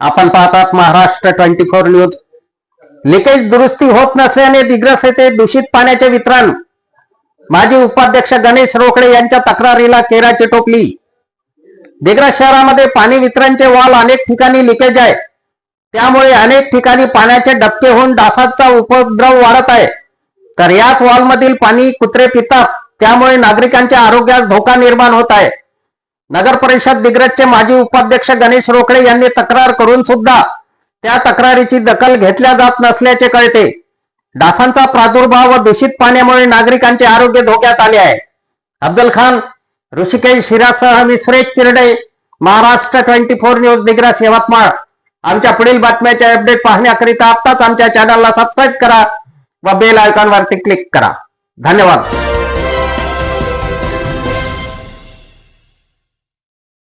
आपण पाहतात Maharashtra twenty four news. Leakage दुरुस्ती होत नसल्याने दिग्रस येथे दूषित पाण्याचे वितरण. माजी उपाध्यक्ष गणेश रोकडे यांच्या तक्रारीला केराची टोपली. दिग्रस शहरामध्ये पाणी वितरणचे वॉल अनेक ठिकाणी लिकेज आहे. त्यामुळे अनेक ठिकाणी पाण्याचे डबके होऊन डासाचा उपद्रव वाढत आहे. तर याच वॉलमधील पाणी कुत्रे पितात. त्यामुळे नागरिकांच्या आरोग्यास धोका निर्माण होत आहे. नगर परिषद दिग्रजचे माजी उपाध्यक्ष गणेश रोकडे यांनी तक्रार करून सुद्धा त्या तक्रारीची दखल घेतल्या जात नसल्याचे कळते. डासांचा प्रादुर्भाव व दूषित पाण्यामुळे नागरिकांचे आरोग्य धोक्यात आले आहे. अब्दुल खान ऋषिकेश शिरासह मी Suresh Chirde Maharashtra twenty four news Digras Yavatmal. आमच्या पुढील बातम्याचे अपडेट पाहण्याकरिता आत्ताच आमच्या चॅनलला सबस्क्राईब करा व बेल आयकॉनवरती क्लिक करा. धन्यवाद.